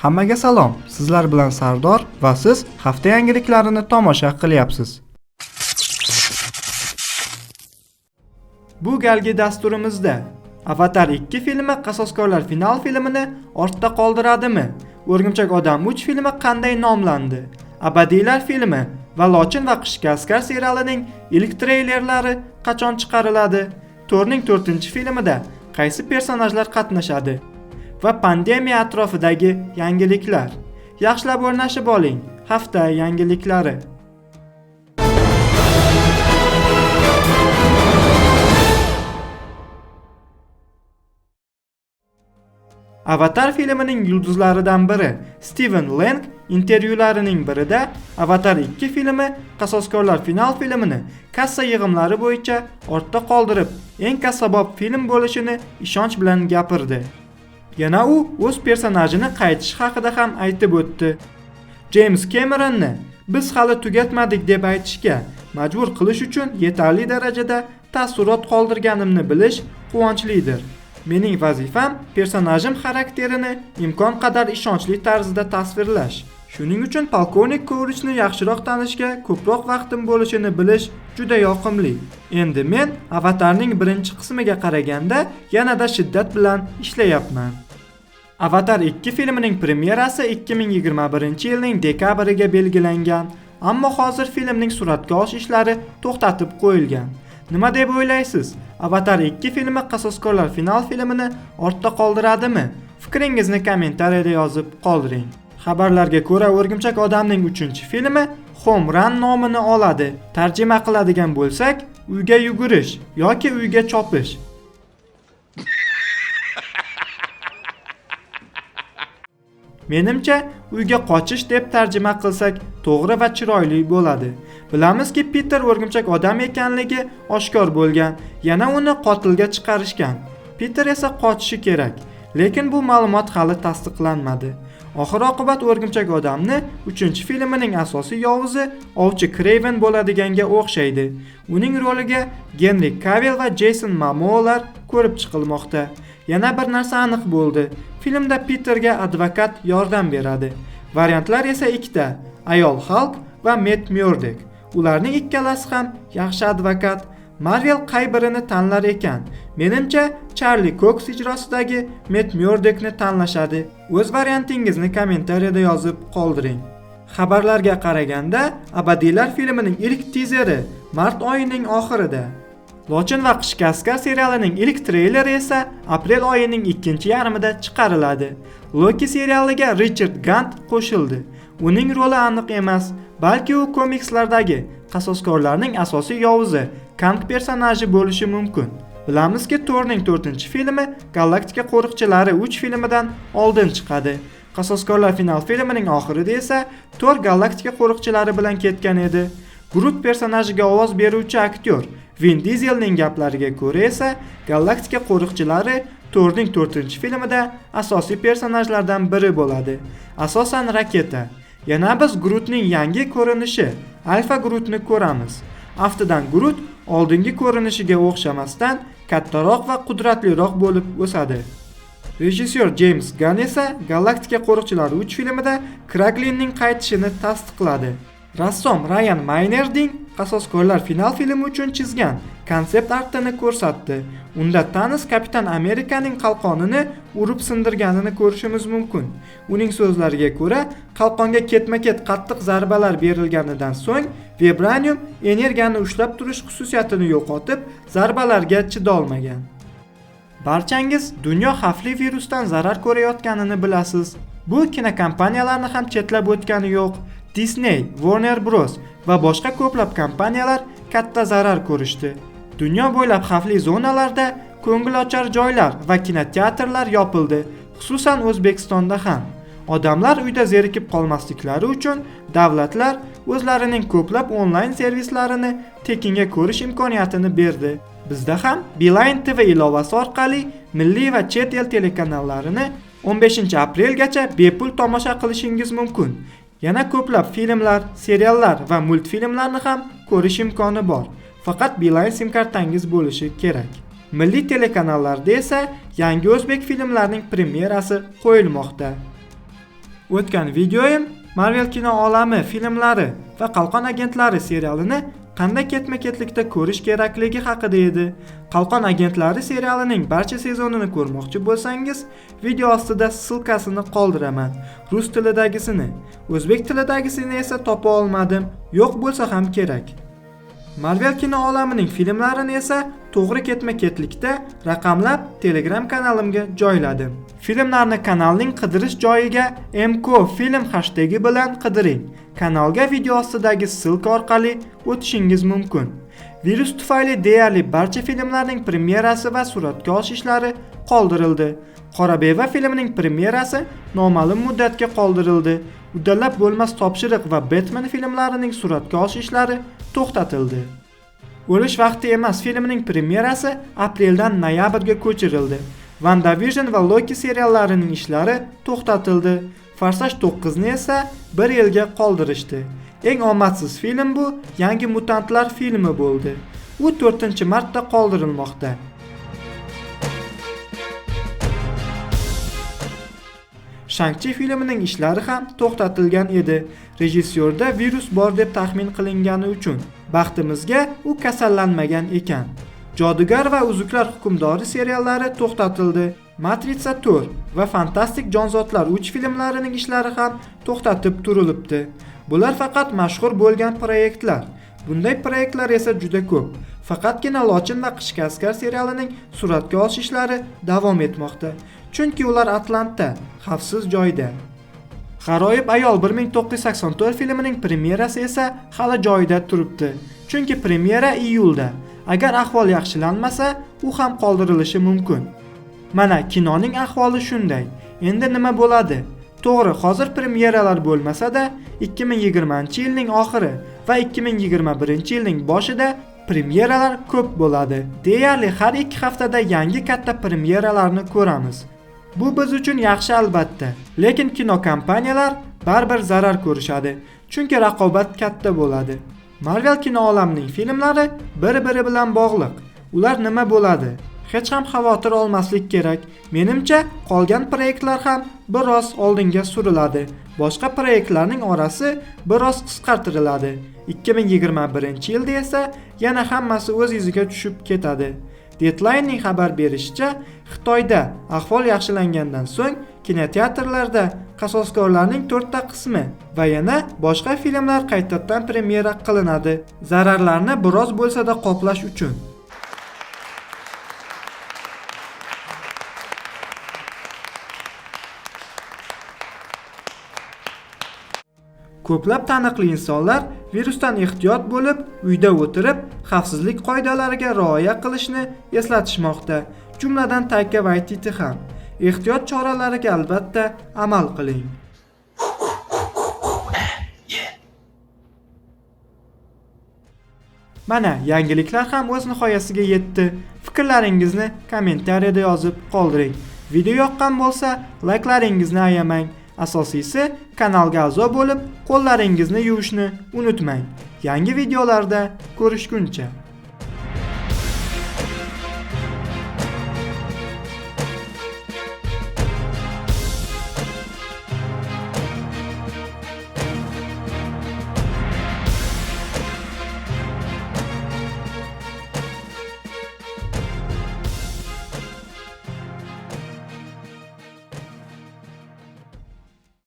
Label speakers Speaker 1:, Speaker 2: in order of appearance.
Speaker 1: Hammaga salom. Sizlar bilan Sardor va siz hafta yangiliklarini tomosha qilyapsiz. Bu galgi dasturimizda Avatar 2 filmi Qasoskorlar final filmini ortda qoldiradimi? O'rgimchak odam 3 filmi qanday nomlandi? Abadiylar filmi va Lochin va Qishki askar serialining ilk treylerlari qachon chiqariladi? To'rning 4-filmida qaysi personajlar qatnashadi? Va pandemiya atrofidagi yangiliklar. Yaxshilab o'rnashib oling. Hafta yangiliklari. Avatar filmining yulduzlaridan biri Steven Lang intervyularining birida Avatar 2 filmi Qasoskorlar final filmini kassa yig'imlari bo'yicha ortda qoldirib, eng kassabob film bo'lishini ishonch bilan gapirdi. Yana u o'z personajini qaytish haqida ham aytib o'tdi. James Cameronni biz hali tugatmadik deb aytishga majbur qilish uchun yetarli darajada taassurot qoldirganimni bilish quvonchlidir. Mening vazifam personajim xarakterini imkon qadar ishonchli tarzda tasvirlash. Shuning uchun polkovnik Kovrichni yaxshiroq tanishga ko'proq vaqtim bo'lishini bilish juda yoqimli. Endi men Avatarning birinchi qismiga qaraganda yanada shiddat bilan ishlayapman. Avatar 2 filmining premyerasi 2021-yilning dekabriga belgilangan, ammo hozir filmning suratga olish ishlari to'xtatib qo'yilgan. Nima deb o'ylaysiz? Avatar 2 filmi Qasoskorlar final filmini ortda qoldiradimi? Fikringizni kommentariyada yozib qoldiring. Xabarlarga ko'ra, O'rgimchak odamning 3-filmi Home Run nomini oladi. Tarjima qiladigan bo'lsak, uyga yugurish yoki uyga chopish. Menimcha, uyga qochish deb tarjima qilsak to'g'ri va chiroyli bo'ladi. Bilamizki, Peter o'rgimchak odam ekanligi oshkor bo'lgan. Yana uni qotilga chiqarishgan. Peter esa qochishi kerak, lekin bu ma'lumot hali tasdiqlanmadi. Oxir oqibat o'rgimchak odamni 3-filmining asosiy yovuzi ovchi Craven bo'ladiganga o'xshaydi. Uning roliga Genri Cavill va Jason Momoalar ko'rib chiqilmoqda. Yana bir narsa aniq bo'ldi. Filmda Peterga advokat yordam beradi. Variantlar esa ikkita: ayol Hulk va Matt Murdock. Ularning ikkalasi ham yaxshi advokat. Marvel qay birini tanlar ekan? Menimcha, Charlie Cox ijrosidagi Matt Murdockni tanlashadi. O'z variantingizni kommentariyada yozib qoldiring. Xabarlarga qaraganda, Abadiylar filmining ilk tizeri mart oyining oxirida Lochin va qish askar serialining ilk treyleri esa aprel oyining ikkinchi yarmida chiqariladi. Loki serialiga Richard Gant qo'shildi. Uning roli aniq emas, balki u komikslardagi qasoskorlarning asosiy yovuzi Kang personaji bo'lishi mumkin. Bilamizki, Thorning 4-filmi Galaktika qo'riqchilari 3 filmidan oldin chiqadi. Qasoskorlar final filmining oxirida esa Thor Galaktika qo'riqchilari bilan ketgan edi. Groot personajiga ovoz beruvchi aktyor Vin Dieselning gaplariga ko'ra esa Galaktika qo'riqchilari Thorning 4-filmida asosiy personajlardan biri bo'ladi. Asosan raketa. Yana biz Grootning yangi ko'rinishi Alpha Grootni ko'ramiz. Aftidan Groot oldingi ko'rinishiga o'xshamasdan kattaroq va qudratliroq bo'lib o'sadi. Rejissyor James Gunn esa Galaktika qo'riqchilari 3 filmida Kraglinning qaytishini tasdiqladi. Rassom Ryan Maynarding Qasoskorlar final filmi uchun chizgan konsept artini ko'rsatdi. Unda Thanos Kapitan Amerikaning qalqonini urib sindirganini ko'rishimiz mumkin. Uning so'zlariga ko'ra, qalqonga ketma-ket qattiq zarbalar berilganidan so'ng vibranium energiyani ushlab turish xususiyatini yo'qotib, zarbalarga chidolmagan. Barchangiz dunyo xavfli virusdan zarar ko'rayotganini bilasiz. Bu kinokompaniyalarni ham chetlab o'tgani yo'q. Disney, Warner Bros va boshqa ko'plab kompaniyalar katta zarar ko'rishdi. Dunyo bo'ylab xavfli zonalarda ko'ngilochar joylar va kinoteatrlar yopildi, xususan O'zbekistonda ham. Odamlar uyda zerikib qolmasliklari uchun davlatlar o'zlarining ko'plab onlayn servislarini tekinga ko'rish imkoniyatini berdi. Bizda ham Beeline TV ilovasi orqali milliy va chet el telekanallarini 15-aprelgacha bepul tomosha qilishingiz mumkin. Yana ko'plab filmlar, seriallar va multfilmlarni ham ko'rish imkoni bor. Faqat Beeline sim kartangiz bo'lishi kerak. Milliy telekanallarda esa yangi o'zbek filmlarining premyerasi qo'yilmoqda. O'tgan videoyim Marvel kino olami filmlari va Qalqon agentlari serialini qanday ketma-ketlikda ko'rish kerakligi haqida edi. Qalqon agentlari serialining barcha sezonini ko'rmoqchi bo'lsangiz, video ostida ssilkasini qoldiraman. Rus tilidagisini, o'zbek tilidagisini esa topa olmadim. Yo'q bo'lsa ham kerak. Marvel kino olamining filmlarini esa to'g'ri ketma-ketlikda raqamlab Telegram kanalimga joyladim. Filmlarni kanalning qidirish joyiga MKO film hashtagi bilan qidiring. Kanalga video ostidagi ssilka orqali o'tishingiz mumkin. Virus tufayli deyarli barcha filmlarning premyerasi va suratga olish ishlari qoldirildi. Qorabeva filmining premyerasi noma'lum muddatga qoldirildi. Uddalab bo'lmas topshiriq va Batman filmlarining suratga olish ishlari to'xtatildi. O'lish vaqti emas filmining premyerasi apreldan noyabrga ko'chirildi. WandaVision va Loki seriallarining ishlari to'xtatildi. Farsaj 9 ni esa 1 yilga qoldirishdi. Eng omadsiz film bu Yangi mutantlar filmi bo'ldi. U 4-martda qoldirilmoqda. Shangchi filmining ishlari ham to'xtatilgan edi. Rejissyorda virus bor deb taxmin qilingani uchun. Baxtimizga u kasallanmagan ekan. Jodugar va uzuklar hukmdori seriallari to'xtatildi. Matritsa 4 va Fantastik jonzotlar 3 filmlarining ishlari ham to'xtatib turilibdi. Bular faqat mashhur bo'lgan proyektlar. Bunday proyektlar esa juda ko'p. Faqatgina Lochin va Qishki askar serialining suratga olish ishlari davom etmoqda. Chunki ular Atlantda, xavfsiz joyda. G'aroyib ayol 1984 filmining premyerasi esa hali joyida turibdi. Chunki premyera iyulda. Agar ahvol yaxshilanmasa, u ham qoldirilishi mumkin. Mana kinoning ahvoli shunday. Endi nima bo'ladi? To'g'ri, hozir premyeralar bo'lmasa-da, 2020-yilning oxiri va 2021-yilning boshida premyeralar ko'p bo'ladi. Deyarli har 2 haftada yangi katta premyeralarni ko'ramiz. Bu biz uchun yaxshi albatta, lekin kino kompaniyalar baribir zarar ko'rishadi, chunki raqobat katta bo'ladi. Marvel kino olamining filmlari bir-biri bilan bog'liq. Ular nima bo'ladi? Hech ham xavotir olmaslik kerak. Menimcha, qolgan proyektlar ham biroz oldinga suriladi. Boshqa proyektlarning orasi biroz qisqartiriladi. 2021-yilda esa yana hammasi o'z iziga tushib ketadi. Deadline'ning xabar berishicha, Xitoyda ahvol yaxshilangandan so'ng kinoteatrlarda qasoskorlarning 4 ta qismi va yana boshqa filmlar qaytadan premyera qilinadi. Zararlarni biroz bo'lsa-da qoplash uchun. Ko'plab taniqli insonlar virusdan ehtiyot bo'lib, uyda o'tirib, xavfsizlik qoidalariga rioya qilishni eslatishmoqda. Jumladan Taka va ITT ham. Ehtiyot choralariga albatta amal qiling. Mana, yangiliklar ham o'z nihoyasiga yetdi. Fikrlaringizni kommentariyada yozib qoldiring. Video yoqqan bo'lsa, layklaringizni ayamang. Asosiysi kanalga a'zo bo'lib, qo'llaringizni yuvishni unutmang. Yangi videolarda ko'rishguncha